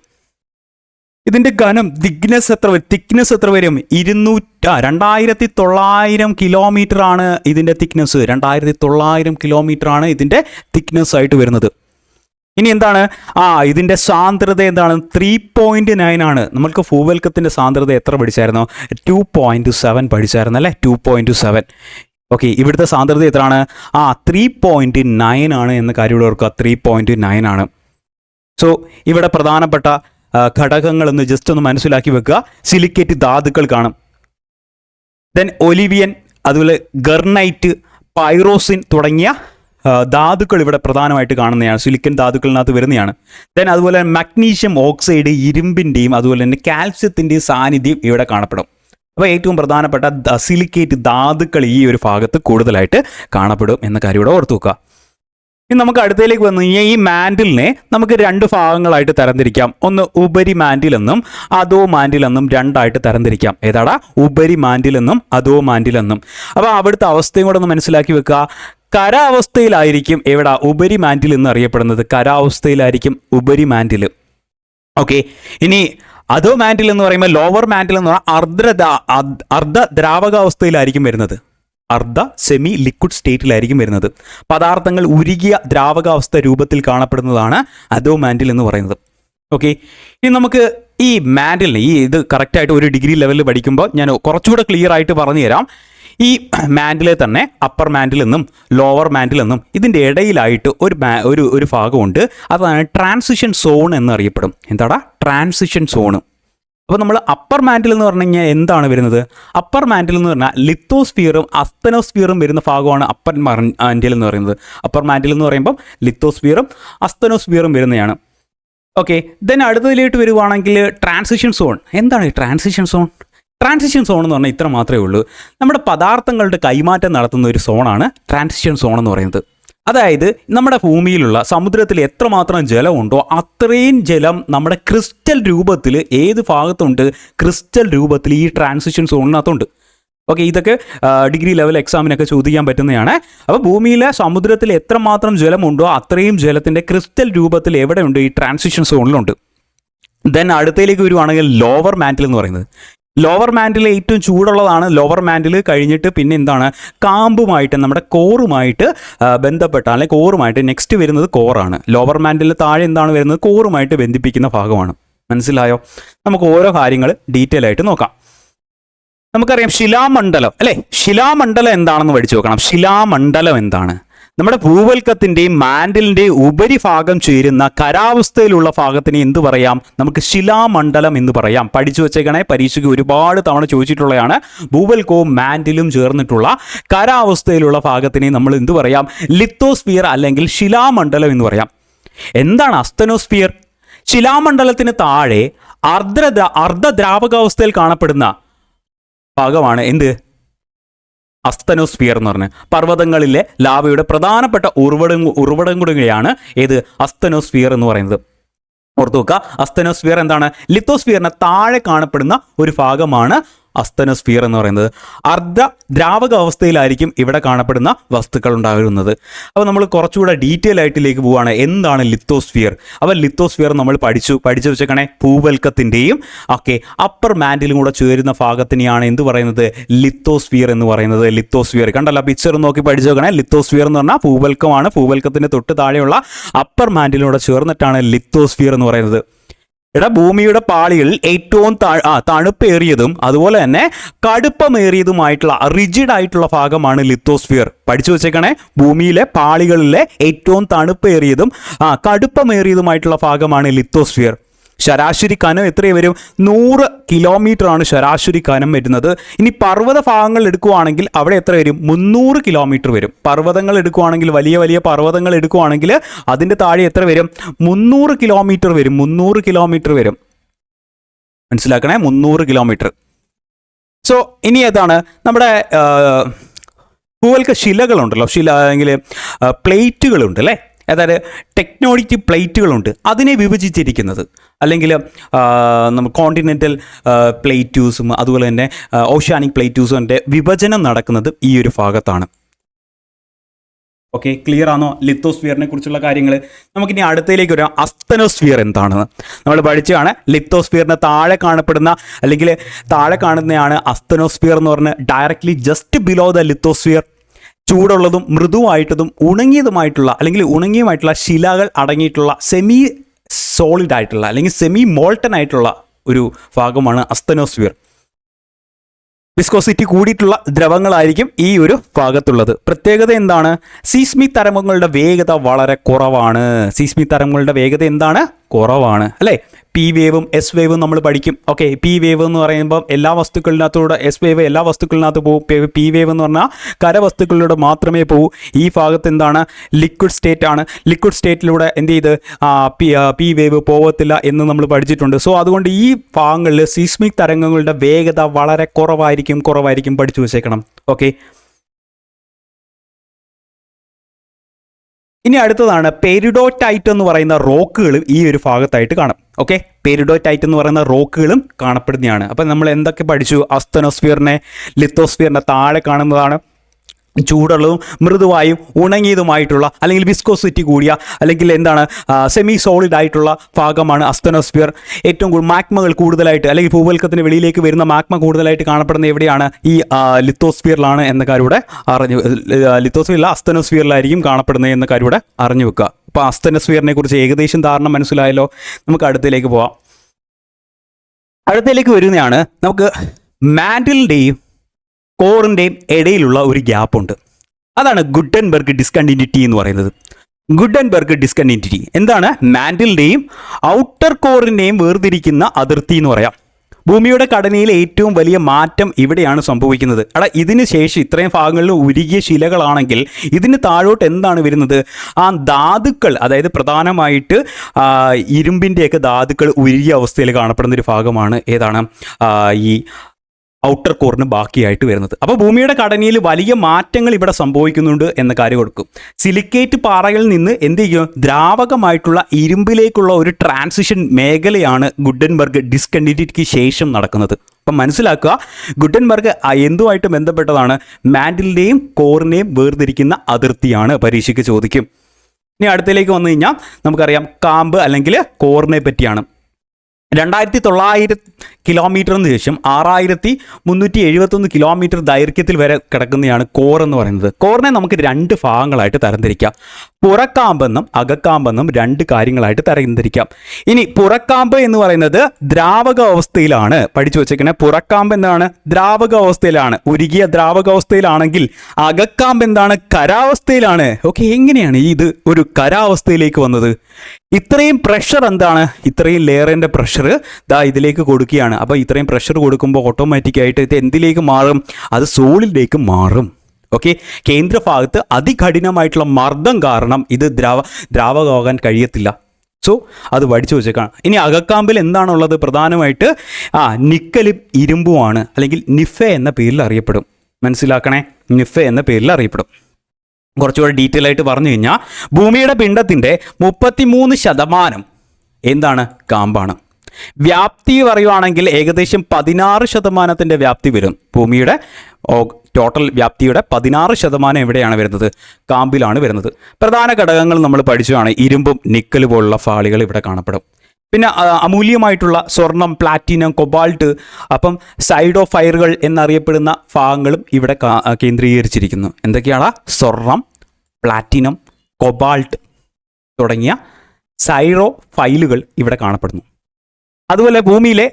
ഇതിന്റെ ഘനം തിക്നെസ് എത്ര വരും തിക്നെസ് എത്ര വരും? ഇരുന്നൂറ്റ രണ്ടായിരത്തി തൊള്ളായിരം കിലോമീറ്റർ ആണ് ഇതിന്റെ തിക്നെസ് രണ്ടായിരത്തി തൊള്ളായിരം കിലോമീറ്റർ ആണ് ഇതിന്റെ തിക്നെസ് ആയിട്ട് വരുന്നത്. ഇനി എന്താണ്? ആ ഇതിന്റെ സാന്ദ്രത എന്താണ്? ത്രീ പോയിന്റ് നയൻ ആണ്. നമ്മൾക്ക് ഭൂവൽക്കത്തിന്റെ സാന്ദ്രത എത്ര പഠിച്ചായിരുന്നു? ടു പോയിന്റ് സെവൻ പഠിച്ചായിരുന്നു അല്ലേ ടു പോയിന്റ് സെവൻ ഓക്കെ ഇവിടുത്തെ സാന്ദ്രത എത്രയാണ്? ആ ത്രീ പോയിന്റ് നയൻ ആണ് എന്ന കാര്യം ഇവിടെ ഓർക്കുക. ത്രീ പോയിന്റ് നയൻ ആണ്. സോ ഇവിടെ പ്രധാനപ്പെട്ട ഘടകങ്ങളൊന്ന് ജസ്റ്റ് ഒന്ന് മനസ്സിലാക്കി വെക്കുക. സിലിക്കേറ്റ് ധാതുക്കൾ കാണും. ദെൻ ഒലിവിയൻ അതുപോലെ ഗർണൈറ്റ് പൈറോസിൻ തുടങ്ങിയ ധാതുക്കൾ ഇവിടെ പ്രധാനമായിട്ട് കാണുന്നതാണ്. സിലിക്കൻ ധാതുക്കളിനകത്ത് വരുന്നതാണ്. ദെൻ അതുപോലെ മഗ്നീഷ്യം ഓക്സൈഡ് ഇരുമ്പിന്റെയും അതുപോലെ തന്നെ കാൽസ്യത്തിന്റെയും സാന്നിധ്യം ഇവിടെ കാണപ്പെടും. അപ്പോൾ ഏറ്റവും പ്രധാനപ്പെട്ട സിലിക്കേറ്റ് ധാതുക്കൾ ഈ ഒരു ഭാഗത്ത് കൂടുതലായിട്ട് കാണപ്പെടും എന്ന കാര്യം ഇവിടെ ഓർത്തു വെക്കുക. ഇനി നമുക്ക് അടുത്തതിലേക്ക് വന്നു കഴിഞ്ഞാൽ ഈ മാൻഡിലിനെ നമുക്ക് രണ്ട് ഭാഗങ്ങളായിട്ട് തരംതിരിക്കാം. ഒന്ന് ഉപരി മാൻഡിൽ എന്നും അതോ മാൻഡിൽ എന്നും രണ്ടായിട്ട് തരംതിരിക്കാം. ഏതാടാ? ഉപരി മാൻഡിൽ എന്നും അതോ മാൻഡിൽ എന്നും. അപ്പോൾ അവിടുത്തെ അവസ്ഥയും കൂടെ ഒന്ന് മനസ്സിലാക്കി വെക്കുക. കരാവസ്ഥയിലായിരിക്കും എവിടെ? ഉപരി മാൻഡിൽ എന്ന് അറിയപ്പെടുന്നത്. കരാവസ്ഥയിലായിരിക്കും ഉപരി മാൻഡിൽ. ഓക്കെ. ഇനി അധോ മാന്റിൽ എന്ന് പറയുമ്പോൾ ലോവർ മാന്റിൽ എന്ന് പറഞ്ഞാൽ അർദ്ധ അർദ്ധ- ദ്രാവകാവസ്ഥയിലായിരിക്കും വരുന്നത്. അർദ്ധ സെമി ലിക്വിഡ് സ്റ്റേറ്റിലായിരിക്കും വരുന്നത്. പദാർത്ഥങ്ങൾ ഉരുകിയ ദ്രാവകാവസ്ഥ രൂപത്തിൽ കാണപ്പെടുന്നതാണ് അധോ മാന്റിൽ എന്ന് പറയുന്നത്. ഓക്കെ ഇനി നമുക്ക് ഈ മാൻഡിലിന് ഈ ഇത് കറക്റ്റായിട്ട് ഒരു ഡിഗ്രി ലെവലിൽ പഠിക്കുമ്പോൾ ഞാൻ കുറച്ചുകൂടെ ക്ലിയർ ആയിട്ട് പറഞ്ഞു തരാം ഈ മാൻഡിലെ തന്നെ അപ്പർ മാൻഡിൽ എന്നും ലോവർ മാൻഡിൽ എന്നും ഇതിന്റെ ഇടയിലായിട്ട് ഒരു ഒരു ഒരു ഭാഗമുണ്ട്. അതാണ് ട്രാൻസിഷൻ സോൺ എന്നറിയപ്പെടും. എന്താടാ? ട്രാൻസിഷൻ സോണ് അപ്പോൾ നമ്മൾ അപ്പർ മാൻഡിൽ എന്ന് പറഞ്ഞു കഴിഞ്ഞാൽ എന്താണ് വരുന്നത്? അപ്പർ മാൻഡിൽ എന്ന് പറഞ്ഞാൽ ലിത്തോസ്ഫിയറും അസ്തനോസ്ഫിയറും വരുന്ന ഭാഗമാണ് അപ്പർ മാൻഡിൽ എന്ന് പറയുന്നത്. അപ്പർ മാൻഡിൽ എന്ന് പറയുമ്പം ലിത്തോസ്ഫിയറും അസ്തനോസ്ഫിയറും വരുന്നതാണ്. ഓക്കെ ദെൻ അടുത്തതിലേക്ക് വരുവാണെങ്കിൽ ട്രാൻസിഷൻ സോൺ എന്താണ് ഈ ട്രാൻസിഷൻ സോൺ ട്രാൻസിഷൻ സോൺ എന്ന് പറഞ്ഞാൽ ഇത്ര മാത്രമേ ഉള്ളൂ. നമ്മുടെ പദാർത്ഥങ്ങളുടെ കൈമാറ്റം നടത്തുന്ന ഒരു സോണാണ് ട്രാൻസിഷൻ സോൺ എന്ന് പറയുന്നത്. അതായത് നമ്മുടെ ഭൂമിയിലുള്ള സമുദ്രത്തിൽ എത്രമാത്രം ജലമുണ്ടോ അത്രയും ജലം നമ്മുടെ ക്രിസ്റ്റൽ രൂപത്തിൽ ഏത് ഭാഗത്തുണ്ട് ക്രിസ്റ്റൽ രൂപത്തിൽ ഈ ട്രാൻസിഷൻ സോണിനകത്തുണ്ട് ഓക്കെ ഇതൊക്കെ ഡിഗ്രി ലെവൽ എക്സാമിനൊക്കെ ചോദിക്കാൻ പറ്റുന്നതാണ്. അപ്പോൾ ഭൂമിയിലെ സമുദ്രത്തിൽ എത്രമാത്രം ജലമുണ്ടോ അത്രയും ജലത്തിന്റെ ക്രിസ്റ്റൽ രൂപത്തിൽ എവിടെയുണ്ട് ഈ ട്രാൻസിഷൻ സോണിലുണ്ട് ദെൻ അടുത്തയിലേക്ക് വരുവാണെങ്കിൽ ലോവർ മാന്റിൽ എന്ന് പറയുന്നത്. ലോവർ മാൻഡിൽ ഏറ്റവും ചൂടുള്ളതാണ്. ലോവർ മാൻഡിൽ കഴിഞ്ഞിട്ട് പിന്നെ എന്താണ്? കാമ്പുമായിട്ട് നമ്മുടെ കോറുമായിട്ട് ബന്ധപ്പെട്ട അല്ലെങ്കിൽ കോറുമായിട്ട് നെക്സ്റ്റ് വരുന്നത് കോറാണ്. ലോവർ മാൻഡിൽ താഴെ എന്താണ് വരുന്നത്? കോറുമായിട്ട് ബന്ധിപ്പിക്കുന്ന ഭാഗമാണ്. മനസ്സിലായോ? നമുക്ക് ഓരോ കാര്യങ്ങൾ ഡീറ്റെയിൽ ആയിട്ട് നോക്കാം. നമുക്കറിയാം ശിലാമണ്ഡലം അല്ലേ? ശിലാമണ്ഡലം എന്താണെന്ന് പഠിച്ചു നോക്കണം. ശിലാമണ്ഡലം എന്താണ്? നമ്മുടെ ഭൂവൽക്കത്തിന്റെയും മാൻഡലിന്റെയും ഉപരിഭാഗം ചേരുന്ന കരാവസ്ഥയിലുള്ള ഭാഗത്തിന് എന്ത് പറയാം? നമുക്ക് ശിലാമണ്ഡലം എന്ന് പറയാം. പഠിച്ചു വെച്ചേക്കണേ പരീക്ഷയ്ക്ക് ഒരുപാട് തവണ ചോദിച്ചിട്ടുള്ളതാണ് ഭൂവൽക്കവും മാൻഡിലും ചേർന്നിട്ടുള്ള കരാവസ്ഥയിലുള്ള ഭാഗത്തിനെ നമ്മൾ എന്ത് പറയാം? ലിത്തോസ്ഫിയർ അല്ലെങ്കിൽ ശിലാമണ്ഡലം എന്ന് പറയാം. എന്താണ് അസ്തനോസ്ഫിയർ? ശിലാമണ്ഡലത്തിന് താഴെ അർദ്ധ അർദ്ധദ്രാവകാവസ്ഥയിൽ കാണപ്പെടുന്ന ഭാഗമാണ് എന്ത്? അസ്തനോസ്ഫിയർ എന്ന് പറഞ്ഞ്. പർവതങ്ങളിലെ ലാവയുടെ പ്രധാനപ്പെട്ട ഉറവിടം ഉറവിടം കൂടിയാണ് ഏത്? അസ്തനോസ്ഫിയർ എന്ന് പറയുന്നത്. ഓർത്തു വെക്കുക അസ്തനോസ്ഫിയർ എന്താണ്? ലിത്തോസ്ഫിയറിന് താഴെ കാണപ്പെടുന്ന ഒരു ഭാഗമാണ് അസ്തനോസ്ഫിയർ എന്ന് പറയുന്നത് അർദ്ധ ദ്രാവക അവസ്ഥയിലായിരിക്കും ഇവിടെ കാണപ്പെടുന്ന വസ്തുക്കൾ ഉണ്ടാകുന്നത്. അപ്പോൾ നമ്മൾ കുറച്ചുകൂടെ ഡീറ്റെയിൽ ആയിട്ടിലേക്ക് പോവുകയാണ്. എന്താണ് ലിത്തോസ്ഫിയർ? അപ്പോൾ ലിത്തോസ്ഫിയർ നമ്മൾ പഠിച്ചു. പഠിച്ചു വെച്ചേക്കണേ ഭൂവൽക്കത്തിന്റെയും ഒക്കെ അപ്പർ മാൻഡിലും കൂടെ ചേരുന്ന ഭാഗത്തിനെയാണ് എന്ത് പറയുന്നത്? ലിത്തോസ്ഫിയർ എന്ന് പറയുന്നത്. ലിത്തോസ്ഫിയർ. കണ്ടല്ലോ പിക്ചർ നോക്കി പഠിച്ചു വെക്കണേ. ലിത്തോസ്ഫിയർ എന്ന് പറഞ്ഞാൽ ഭൂവൽക്കമാണ്. ഭൂവൽക്കത്തിന്റെ തൊട്ട് താഴെയുള്ള അപ്പർ മാൻഡിലൂടെ ചേർന്നിട്ടാണ് ലിത്തോസ്ഫിയർ എന്ന് പറയുന്നത്. എടാ ഭൂമിയുടെ പാളികളിൽ ഏറ്റവും തണുപ്പേറിയതും അതുപോലെ തന്നെ കടുപ്പമേറിയതുമായിട്ടുള്ള റിജിഡ് ആയിട്ടുള്ള ഭാഗമാണ് ലിത്തോസ്ഫിയർ പഠിച്ചു വെച്ചേക്കണേ ഭൂമിയിലെ പാളികളിലെ ഏറ്റവും തണുപ്പേറിയതും കടുപ്പമേറിയതുമായിട്ടുള്ള ഭാഗമാണ് ലിത്തോസ്ഫിയർ ശരാശരി കനം എത്രയും വരും? നൂറ് കിലോമീറ്റർ ആണ് ശരാശരി കനം വരുന്നത്. ഇനി പർവത ഭാഗങ്ങൾ എടുക്കുവാണെങ്കിൽ അവിടെ എത്ര വരും? മുന്നൂറ് കിലോമീറ്റർ വരും. പർവതങ്ങൾ എടുക്കുവാണെങ്കിൽ വലിയ വലിയ പർവതങ്ങൾ എടുക്കുവാണെങ്കിൽ അതിന്റെ താഴെ എത്ര വരും? മുന്നൂറ് കിലോമീറ്റർ വരും. മുന്നൂറ് കിലോമീറ്റർ വരും. മനസ്സിലാക്കണേ? മുന്നൂറ് കിലോമീറ്റർ. സോ ഇനി ഏതാണ്? നമ്മുടെ ഭൂവൽക്ക ശിലകളുണ്ടല്ലോ. ശില അല്ലെങ്കിൽ പ്ലേറ്റുകളുണ്ട് അല്ലേ അതായത് ടെക്നോളിറ്റി പ്ലേറ്റുകളുണ്ട് അതിനെ വിഭജിച്ചിരിക്കുന്നത്. അല്ലെങ്കിൽ നമ്മൾ കോണ്ടിനെന്റൽ പ്ലേറ്റ്യൂസും അതുപോലെ തന്നെ ഓഷ്യാനിക് പ്ലേറ്റ്യൂസിന്റെ വിഭജനം നടക്കുന്നത് ഈ ഒരു ഭാഗത്താണ്. ഓക്കെ ക്ലിയർ ആണോ? ലിത്തോസ്ഫിയറിനെ കുറിച്ചുള്ള കാര്യങ്ങൾ നമുക്കിനി അടുത്തയിലേക്ക് വരാം. അസ്തനോസ്ഫിയർ എന്താണെന്ന്. നമ്മൾ പഠിച്ചതാണ് ലിത്തോസ്ഫിയറിന് താഴെ കാണപ്പെടുന്ന അല്ലെങ്കിൽ താഴെ കാണുന്നതാണ് അസ്തനോസ്ഫിയർ എന്ന് പറഞ്ഞ് directly just below the lithosphere ചൂടുള്ളതും മൃദുവായിട്ടതും ഉണങ്ങിയതുമായിട്ടുള്ള അല്ലെങ്കിൽ ഉണങ്ങിയുമായിട്ടുള്ള ശിലകൾ അടങ്ങിയിട്ടുള്ള സെമി സോളിഡ് ആയിട്ടുള്ള അല്ലെങ്കിൽ സെമി മോൾട്ടൺ ആയിട്ടുള്ള ഒരു ഭാഗമാണ് അസ്തനോസ്ഫിയർ വിസ്കോസിറ്റി കൂടിയിട്ടുള്ള ദ്രവങ്ങളായിരിക്കും ഈ ഒരു ഭാഗത്തുള്ളത്. പ്രത്യേകത എന്താണ്? സീസ്മി തരംഗങ്ങളുടെ വേഗത വളരെ കുറവാണ്. സീസ്മി തരംഗങ്ങളുടെ വേഗത എന്താണ്? കുറവാണ്. അല്ലേ? പി വേവും എസ് വേവും നമ്മൾ പഠിക്കും. ഓക്കെ പി വേവ് എന്ന് പറയുമ്പോൾ എല്ലാ വസ്തുക്കളിനകത്തൂടെ എസ് വേവ് എല്ലാ വസ്തുക്കളിനകത്ത് പോകും പി വേവ് എന്ന് പറഞ്ഞാൽ കരവസ്തുക്കളിലൂടെ മാത്രമേ പോകൂ ഈ ഭാഗത്ത് എന്താണ്? ലിക്വിഡ് സ്റ്റേറ്റ് ആണ്. ലിക്വിഡ് സ്റ്റേറ്റിലൂടെ എന്ത് ചെയ്ത്? പി വേവ് പോകത്തില്ല എന്ന് നമ്മൾ പഠിച്ചിട്ടുണ്ട്. സോ അതുകൊണ്ട് ഈ ഭാഗങ്ങളിൽ സീസ്മിക് തരംഗങ്ങളുടെ വേഗത വളരെ കുറവായിരിക്കും കുറവായിരിക്കും പഠിച്ചു വെച്ചേക്കണം. ഓക്കെ ഇനി അടുത്തതാണ് പെരിഡോറ്റൈറ്റ് എന്ന് പറയുന്ന റോക്കുകൾ ഈ ഒരു ഭാഗത്തായിട്ട് കാണാം. ഓക്കെ പെരിഡോറ്റൈറ്റ് എന്ന് പറയുന്ന റോക്കുകളും കാണപ്പെടുന്നതാണ്. അപ്പം നമ്മൾ എന്തൊക്കെ പഠിച്ചു? അസ്തനോസ്ഫിയറിനെ ലിത്തോസ്ഫിയറിനെ താഴെ കാണുന്നതാണ്. ചൂടുള്ളതും മൃദുവായും ഉണങ്ങിയതുമായിട്ടുള്ള അല്ലെങ്കിൽ വിസ്കോസിറ്റി കൂടിയ അല്ലെങ്കിൽ എന്താണ് സെമി സോളിഡ് ആയിട്ടുള്ള ഭാഗമാണ് അസ്തനോസ്ഫിയർ ഏറ്റവും കൂടുതൽ മാഗ്മകൾ കൂടുതലായിട്ട് അല്ലെങ്കിൽ ഭൂവൽക്കത്തിന് വെളിയിലേക്ക് വരുന്ന മാഗ്മ കൂടുതലായിട്ട് കാണപ്പെടുന്ന എവിടെയാണ്? ഈ ലിത്തോസ്ഫിയറിലാണ് എന്ന കാര്യൂടെ അറിഞ്ഞു ലിത്തോസ്ഫിയറിൽ അസ്തനോസ്ഫിയറിലായിരിക്കും കാണപ്പെടുന്നത് എന്ന കാര്യൂടെ അറിഞ്ഞു വെക്കുക. അപ്പോൾ അസ്തനോസ്ഫിയറിനെ കുറിച്ച് ഏകദേശം ധാരണ മനസ്സിലായല്ലോ. നമുക്ക് അടുത്തതിലേക്ക് പോവാം. അടുത്തതിലേക്ക് വരുന്നതാണ് നമുക്ക് മാൻഡിലിന്റെയും കോറിന്റെയും ഇടയിലുള്ള ഒരു ഗ്യാപ്പ് ഉണ്ട്. അതാണ് ഗുഡൻബർഗ് ഡിസ്കണ്ടിന്യൂറ്റി എന്ന് പറയുന്നത്. ഗുഡൻബർഗ് ഡിസ്കണ്ടിന്യൂറ്റി എന്താണ്? മാൻഡിലിന്റെയും ഔട്ടർ കോറിന്റെയും വേർതിരിക്കുന്ന അതിർത്തി എന്ന് പറയാം. ഭൂമിയുടെ ഘടനയിലെ ഏറ്റവും വലിയ മാറ്റം ഇവിടെയാണ് സംഭവിക്കുന്നത്. അടാ ഇതിന് ശേഷം ഇത്രയും ഭാഗങ്ങളിൽ ഉരുകിയ ശിലകളാണെങ്കിൽ ഇതിന് താഴോട്ട് എന്താണ് വരുന്നത്? ആ ധാതുക്കൾ അതായത് പ്രധാനമായിട്ട് ഇരുമ്പിന്റെയൊക്കെ ധാതുക്കൾ ഉരുകിയ അവസ്ഥയിൽ കാണപ്പെടുന്ന ഒരു ഭാഗമാണ് ഏതാണ്? ഈ ഔട്ടർ കോറിന് ബാക്കിയായിട്ട് വരുന്നത്. അപ്പോൾ ഭൂമിയുടെ ഘടനയിൽ വലിയ മാറ്റങ്ങൾ ഇവിടെ സംഭവിക്കുന്നുണ്ട് എന്ന കാര്യം കൊടുക്കും. സിലിക്കേറ്റ് പാറയിൽ നിന്ന് എന്ത് ചെയ്യും? ദ്രാവകമായിട്ടുള്ള ഇരുമ്പിലേക്കുള്ള ഒരു ട്രാൻസിഷൻ മേഖലയാണ് ഗുഡൻബർഗ് ഡിസ്കണ്ടിന്യൂറ്റിക്ക് ശേഷം നടക്കുന്നത്. അപ്പം മനസ്സിലാക്കുക ഗുഡൻബർഗ് എന്തുമായിട്ട് ബന്ധപ്പെട്ടതാണ്? മാൻഡിലിന്റെയും കോറിനെയും വേർതിരിക്കുന്ന അതിർത്തിയാണ്. പരീക്ഷയ്ക്ക് ചോദിക്കും. ഇനി അടുത്തേക്ക് വന്നു കഴിഞ്ഞാൽ നമുക്കറിയാം കാമ്പ് അല്ലെങ്കിൽ കോറിനെ പറ്റിയാണ്. രണ്ടായിരത്തി തൊള്ളായിരം കിലോമീറ്ററിന് ശേഷം ആറായിരത്തി മുന്നൂറ്റി എഴുപത്തൊന്ന് കിലോമീറ്റർ ദൈർഘ്യത്തിൽ വരെ കിടക്കുന്നതാണ് കോർ എന്ന് പറയുന്നത്. കോറിനെ നമുക്ക് രണ്ട് ഭാഗങ്ങളായിട്ട് തരംതിരിക്കാം. പുറക്കാമ്പെന്നും അകക്കാമ്പെന്നും രണ്ട് കാര്യങ്ങളായിട്ട് തരംതിരിക്കാം. ഇനി പുറക്കാമ്പ് എന്ന് പറയുന്നത് ദ്രാവക അവസ്ഥയിലാണ് പഠിച്ചു വെച്ചേക്കണേ. പുറക്കാമ്പ് എന്താണ്? ദ്രാവക അവസ്ഥയിലാണ്. ഉരുകിയ ദ്രാവക അവസ്ഥയിലാണെങ്കിൽ അകക്കാമ്പ് എന്താണ്? കരാവസ്ഥയിലാണ്. ഓക്കെ എങ്ങനെയാണ് ഇത് ഒരു കരാവസ്ഥയിലേക്ക് വന്നത്? ഇത്രയും പ്രഷർ എന്താണ്? ഇത്രയും ലെയറിന്റെ പ്രഷർ ദാ ഇതിലേക്ക് കൊടുക്കുകയാണ്. അപ്പോൾ ഇത്രയും പ്രഷർ കൊടുക്കുമ്പോൾ ഓട്ടോമാറ്റിക്കായിട്ട് ഇത് എന്തിലേക്ക് മാറും? അത് സോളിലേക്ക് മാറും. ഓക്കെ കേന്ദ്രഭാഗത്ത് അതികഠിനമായിട്ടുള്ള മർദ്ദം കാരണം ഇത് ദ്രാവ ദ്രാവകമാകാൻ കഴിയത്തില്ല. സോ അത് പഠിച്ചു വെച്ചേക്കാണ്. ഇനി അകക്കാമ്പിൽ എന്താണുള്ളത്? പ്രധാനമായിട്ട് ആ നിക്കലും ഇരുമ്പുമാണ്. അല്ലെങ്കിൽ നിഫ എന്ന പേരിൽ അറിയപ്പെടും. മനസ്സിലാക്കണേ? നിഫ എന്ന പേരിൽ അറിയപ്പെടും. കുറച്ചുകൂടെ ഡീറ്റെയിൽ ആയിട്ട് പറഞ്ഞു കഴിഞ്ഞാൽ ഭൂമിയുടെ പിണ്ടത്തിന്റെ മുപ്പത്തിമൂന്ന് ശതമാനം എന്താണ്? കാമ്പാണ്. വ്യാപ്തി പറയുവാണെങ്കിൽ ഏകദേശം പതിനാറ് ശതമാനത്തിന്റെ വ്യാപ്തി വരും ഭൂമിയുടെ ടോട്ടൽ വ്യാപ്തിയുടെ പതിനാറ് ശതമാനം എവിടെയാണ് വരുന്നത്? കാമ്പിലാണ് വരുന്നത്. പ്രധാന ഘടകങ്ങൾ നമ്മൾ പഠിച്ചതാണ് ഇരുമ്പും നിക്കൽ പോലുള്ള ഫാളികൾ ഇവിടെ കാണപ്പെടും. പിന്നെ അമൂല്യമായിട്ടുള്ള സ്വർണം പ്ലാറ്റിനം കൊബാൾട്ട് അപ്പം സൈഡ് ഓഫ് ഫയറുകൾ എന്നറിയപ്പെടുന്ന ഭാഗങ്ങളും ഇവിടെ കേന്ദ്രീകരിച്ചിരിക്കുന്നു. എന്തൊക്കെയാണ്? സ്വർണം പ്ലാറ്റിനം കൊബാൾട്ട് തുടങ്ങിയ സൈറോ ഫൈലുകൾ ഇവിടെ കാണപ്പെടുന്നു. അതുപോലെ ഭൂമിയിലെ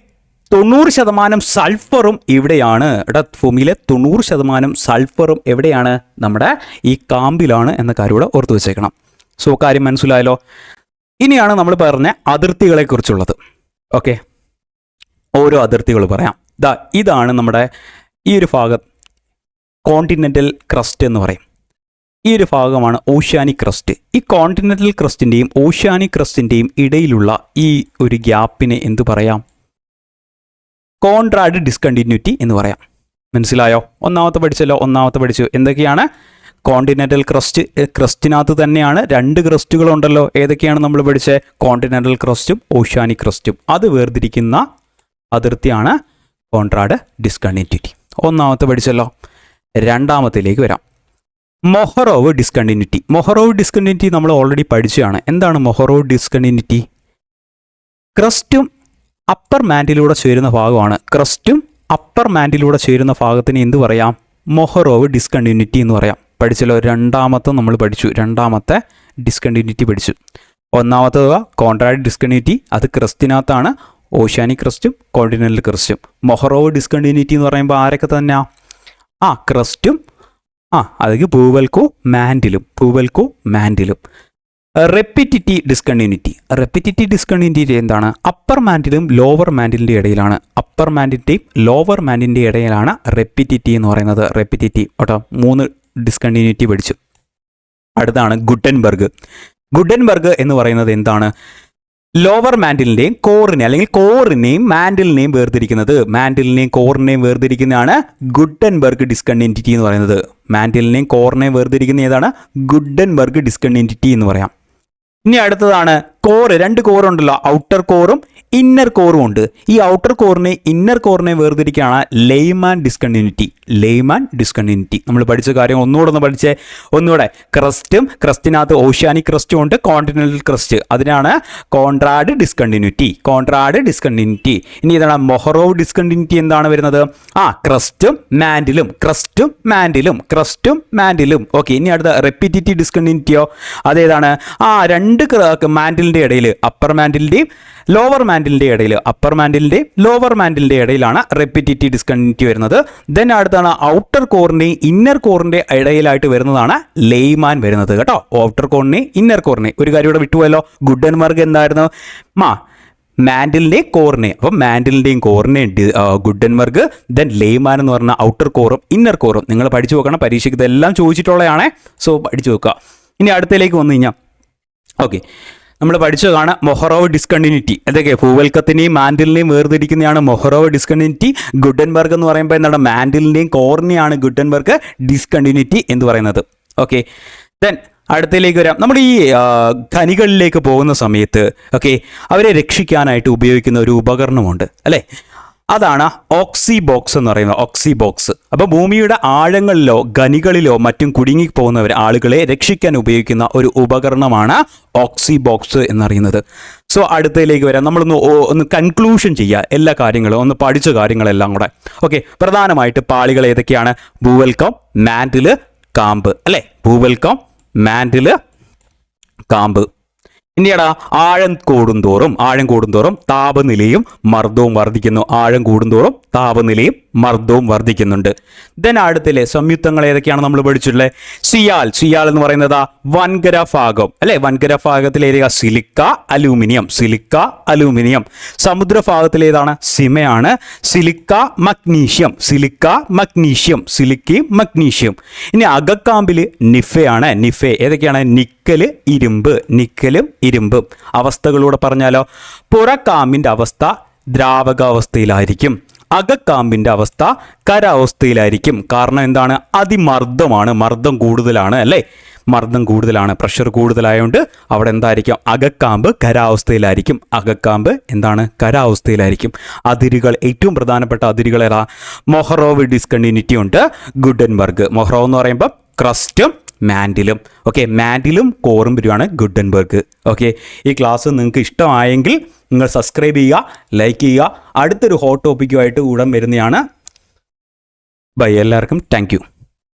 തൊണ്ണൂറ് ശതമാനം സൾഫറും ഇവിടെയാണ്. എടാ ഭൂമിയിലെ തൊണ്ണൂറ് ശതമാനം സൾഫറും എവിടെയാണ്? നമ്മുടെ ഈ കാമ്പിലാണ് എന്ന കാര്യം ഇവിടെ ഓർത്തു വെച്ചേക്കണം. സോ കാര്യം മനസ്സിലായല്ലോ? ഇനിയാണ് നമ്മൾ പറഞ്ഞ അതിർത്തികളെ കുറിച്ചുള്ളത് ഓക്കെ? ഓരോ അതിർത്തികൾ പറയാം. ദാ ഇതാണ് നമ്മുടെ ഈ ഒരു ഭാഗം. കോണ്ടിനെന്റൽ ക്രസ്റ്റ് എന്ന് പറയും. ഈ ഒരു ഭാഗമാണ് ഓഷ്യാനിക് ക്രസ്റ്റ്. ഈ കോണ്ടിനെന്റൽ ക്രസ്റ്റിന്റെയും ഓഷ്യാനിക് ക്രസ്റ്റിന്റെയും ഇടയിലുള്ള ഈ ഒരു ഗ്യാപ്പിനെ എന്തു പറയാം? കോൺട്രാഡ് ഡിസ്കണ്ടിന്യൂറ്റി എന്ന് പറയാം. മനസ്സിലായോ? ഒന്നാമത്തെ പഠിച്ചല്ലോ ഒന്നാമത്തെ പഠിച്ചു. എന്തൊക്കെയാണ്? കോണ്ടിനെന്റൽ ക്രസ്റ്റ് ക്രസ്റ്റിനകത്ത് തന്നെയാണ് രണ്ട് ക്രസ്റ്റുകളുണ്ടല്ലോ. ഏതൊക്കെയാണ് നമ്മൾ പഠിച്ചത് കോണ്ടിനെന്റൽ ക്രസ്റ്റും ഓഷ്യാനിക് ക്രസ്റ്റും അത് വേർതിരിക്കുന്ന അതിർത്തിയാണ് കോൺട്രാഡ് ഡിസ്കണ്ടിന്യൂറ്റി. ഒന്നാമത്തെ പഠിച്ചല്ലോ. രണ്ടാമത്തിലേക്ക് വരാം. Mohorovicic discontinuity. മൊഹറോവ് ഡിസ്കണ്ടിന്യൂറ്റി നമ്മൾ ഓൾറെഡി പഠിച്ചതാണ്. എന്താണ് മൊഹറോവ് ഡിസ്കണ്ടിന്യൂറ്റി? ക്രസ്റ്റും അപ്പർ മാൻഡിലൂടെ ചേരുന്ന ഭാഗമാണ്. ക്രസ്റ്റും അപ്പർ മാൻഡിലൂടെ ചേരുന്ന ഭാഗത്തിന് എന്ത് പറയാം? മൊഹറോവ് ഡിസ്കണ്ടിന്യൂറ്റി എന്ന് പറയാം. പഠിച്ചല്ലോ രണ്ടാമത്തെ നമ്മൾ പഠിച്ചു. രണ്ടാമത്തെ ഡിസ്കണ്ടിന്യൂറ്റി പഠിച്ചു. ഒന്നാമത്തേത് കോൺട്രാക്ട് ഡിസ്കണ്ടിന്യൂറ്റി അത് ക്രസ്റ്റിനകത്താണ് ഓഷ്യാനിക് ക്രസ്റ്റും കോണ്ടിനെന്റൽ ക്രസ്റ്റും മൊഹറോവ് ഡിസ്കണ്ടിന്യൂറ്റി എന്ന് പറയുമ്പോൾ ആരൊക്കെ തന്നെയാ ആ ക്രസ്റ്റും ആ അതായത് പൂവൽക്കോ മാൻഡിലും പൂവൽക്കോ മാൻഡിലും റെപ്പിറ്റിറ്റി ഡിസ്കണ്ടിന്യൂറ്റി റെപ്പിറ്റിറ്റി ഡിസ്കണ്ടിന്യൂറ്റി എന്താണ്? അപ്പർ മാൻഡിലും ലോവർ മാൻഡിലിന്റെ ഇടയിലാണ്. അപ്പർ മാൻഡിന്റെയും ലോവർ മാൻഡിന്റെ ഇടയിലാണ് റെപ്പിറ്റിറ്റി എന്ന് പറയുന്നത്. റെപ്പിറ്റിറ്റി കേട്ടോ? മൂന്ന് ഡിസ്കണ്ടിന്യൂറ്റി പഠിച്ചു. അടുത്താണ് ഗുഡൻബർഗ്. ഗുഡൻബർഗ് എന്ന് പറയുന്നത് എന്താണ്? ലോവർ മാൻഡിലിന്റെയും കോറിനെ അല്ലെങ്കിൽ കോറിനെയും മാൻഡിലിനെയും വേർതിരിക്കുന്നത്. മാൻഡിലിനെയും കോറിനെയും വേർതിരിക്കുന്നതാണ് ഗുഡൻബർഗ് ഡിസ്കണ്ടിന്യൂറ്റി എന്ന് പറയുന്നത്. മാൻഡിലിനെയും കോറിനെയും വേർതിരിക്കുന്ന ഏതാണ്? ഗുഡൻബർഗ് ഡിസ്കണ്ടിന്യൂറ്റി എന്ന് പറയാം. ഇനി അടുത്തതാണ് കോർ രണ്ട് കോർ ഉണ്ടല്ലോ. ഔട്ടർ കോറും ഇന്നർ കോറും ഉണ്ട്. ഈ ഔട്ടർ കോറിനെ ഇന്നർ കോറിനെ വേർതിരിക്കുകയാണ് ലെയ്മാൻ ഡിസ്കണ്ടിന്യൂറ്റി ലെയ്മാൻ ഡിസ്കണ്ടിന്യൂറ്റി നമ്മൾ പഠിച്ച കാര്യം ഒന്നുകൂടെ ഒന്ന് പഠിച്ചേ. ഒന്നുകൂടെ ക്രസ്റ്റും ക്രസ്റ്റിനകത്ത് ഓഷ്യാനിക് ക്രസ്റ്റും ഉണ്ട് കോണ്ടിനെന്റൽ ക്രസ്റ്റ് അതിനാണ് കോൺട്രാഡ് ഡിസ്കണ്ടിന്യൂറ്റി കോൺട്രാഡ് ഡിസ്കണ്ടിന്യൂറ്റി ഇനി ഇതാണ് മൊഹറോവ് ഡിസ്കണ്ടിന്യൂറ്റി എന്താണ് വരുന്നത്? ആ ക്രസ്റ്റും മാൻഡിലും ക്രസ്റ്റും മാൻഡിലും ക്രസ്റ്റും മാൻഡിലും ഓക്കെ ഇനി അടുത്ത റെപ്പിറ്റിറ്റി ഡിസ്കണ്ടിന്യൂറ്റിയോ അതേതാണ്? ആ രണ്ട് മാൻഡിലിന്റെ ഇടയിൽ അപ്പർ മാൻഡിലിന്റെയും ലോവർ മാൻഡിലിന്റെ ഇടയിൽ അപ്പർ മാൻഡിലിന്റെയും ലോവർ മാൻഡിലിന്റെ ഇടയിലാണ് റെപ്പിറ്റിറ്റി ഡിസ്കണ്ടിന്യൂറ്റി വരുന്നത്. ദെൻ അടുത്താണ് ഔട്ടർ കോറിന്റെ ഇന്നർ കോറിന്റെ ഇടയിലായിട്ട് വരുന്നതാണ് ലെയ്മാൻ വരുന്നത് കേട്ടോ. ഔട്ടർ കോറിനെ ഇന്നർ കോറിനെ ഒരു കാര്യം ഇവിടെ വിട്ടുപോയല്ലോ. ഗുഡൻബർഗ് എന്തായിരുന്നു? മാ മാൻഡിലിന്റെയും കോറിനെ അപ്പം മാൻഡിലിന്റെയും കോറിനെ ഗുഡൻബർഗ് ദെൻ ലെയ്മാൻ എന്ന് പറഞ്ഞ ഔട്ടർ കോറും ഇന്നർ കോറും നിങ്ങൾ പഠിച്ചു നോക്കണം. പരീക്ഷയ്ക്ക് ഇതെല്ലാം ചോദിച്ചിട്ടുള്ളതാണ് സോ പഠിച്ചു നോക്കുക. ഇനി അടുത്തതിലേക്ക് വന്നു കഴിഞ്ഞാൽ ഓക്കെ നമ്മൾ പഠിച്ചതാണ് മൊഹറോവ് ഡിസ്കണ്ടിന്യൂറ്റി അതൊക്കെ ഭൂവൽക്കത്തിനെയും മാൻഡിലിനെയും വേർതിരിക്കുന്നതാണ് മൊഹറോവ് ഡിസ്കണ്ടിന്യൂറ്റി ഗുഡൻബർഗ് എന്ന് പറയുമ്പോൾ എന്താണ്? മാൻഡിലിന്റെയും കോറിനെയാണ് ഗുഡൻബർഗ് ഡിസ്കണ്ടിന്യൂറ്റി എന്ന് പറയുന്നത്. ഓക്കെ ദെൻ അടുത്തേക്ക് വരാം. നമ്മൾ ഈ ഖനികളിലേക്ക് പോകുന്ന സമയത്ത് ഓക്കെ അവരെ രക്ഷിക്കാനായിട്ട് ഉപയോഗിക്കുന്ന ഒരു ഉപകരണമുണ്ട് അല്ലേ? അതാണ് ഓക്സി ബോക്സ് എന്ന് പറയുന്നത് ഓക്സി ബോക്സ് അപ്പോൾ ഭൂമിയുടെ ആഴങ്ങളിലോ ഖനികളിലോ മറ്റും കുടുങ്ങിപ്പോകുന്നവർ ആളുകളെ രക്ഷിക്കാൻ ഉപയോഗിക്കുന്ന ഒരു ഉപകരണമാണ് ഓക്സി ബോക്സ് എന്നറിയുന്നത്. സോ അടുത്തതിലേക്ക് വരാം. നമ്മളൊന്ന് ഒന്ന് കൺക്ലൂഷൻ ചെയ്യുക. എല്ലാ കാര്യങ്ങളും ഒന്ന് പഠിച്ച കാര്യങ്ങളെല്ലാം കൂടെ. ഓക്കെ പ്രധാനമായിട്ട് പാളികൾ ഏതൊക്കെയാണ്? ഭൂവൽക്കം മാൻഡിൽ കാമ്പ്. അല്ലേ? ഭൂവൽക്കം മാൻഡിൽ കാമ്പ്. ഇനിയടാ ആഴം കൂടുന്തോറും ആഴം കൂടുന്തോറും താപനിലയും മർദ്ദവും വർദ്ധിക്കുന്നു. ആഴം കൂടുന്തോറും താപനിലയും മർദ്ദവും വർദ്ധിക്കുന്നുണ്ട്. ദെൻ അടുത്തില്ലേ സംയുക്തങ്ങൾ ഏതൊക്കെയാണ് നമ്മൾ പഠിച്ചിട്ടുള്ളത്? സിയാൽ. സിയാൽ എന്ന് പറയുന്നത് വൻകര ഭാഗം അല്ലെ? വൻകര ഭാഗത്തിലേതുക silica aluminium. Silica aluminium. സമുദ്രഭാഗത്തിലേതാണ് സിമയാണ്. Silica magnesium. Silica magnesium. Silica magnesium. ഇനി അകക്കാമ്പിൽ നിഫയാണ്. നിഫെ ഏതൊക്കെയാണ്? നിക്കൽ ഇരുമ്പ് നിക്കലും ഇരുമ്പും. അവസ്ഥകളൂടെ പറഞ്ഞാലോ? പുറക്കാമ്പിന്റെ അവസ്ഥ ദ്രാവകാവസ്ഥയിലായിരിക്കും. അകക്കാമ്പിന്റെ അവസ്ഥ കരാവസ്ഥയിലായിരിക്കും. കാരണം എന്താണ്? അതിമർദ്ദമാണ്. മർദ്ദം കൂടുതലാണ് അല്ലേ? മർദ്ദം കൂടുതലാണ്. പ്രഷർ കൂടുതലായതുകൊണ്ട് അവിടെ എന്തായിരിക്കും? അകക്കാമ്പ് കരാവസ്ഥയിലായിരിക്കും. അകക്കാമ്പ് എന്താണ്? കരാവസ്ഥയിലായിരിക്കും. അതിരുകൾ ഏറ്റവും പ്രധാനപ്പെട്ട അതിരുകൾ ഏതാ? മൊഹറോവ് ഡിസ്കണ്ടിന്യൂറ്റി ഉണ്ട് ഗുഡൻബർഗ്. മൊഹറോവ് എന്ന് പറയുമ്പോൾ ക്രസ്റ്റും മാൻഡിലും. ഓക്കെ മാൻഡിലും കോറും വരുവാണ് ഗുഡൻബർഗ് ഓക്കെ ഈ ക്ലാസ് നിങ്ങൾക്ക് ഇഷ്ടമായെങ്കിൽ നിങ്ങൾ സബ്സ്ക്രൈബ് ചെയ്യുക ലൈക്ക് ചെയ്യുക. അടുത്തൊരു ഹോട്ട് ടോപ്പിക്കുമായിട്ട് ഉടൻ വരുന്നതാണ്. ബൈ എല്ലാവർക്കും താങ്ക്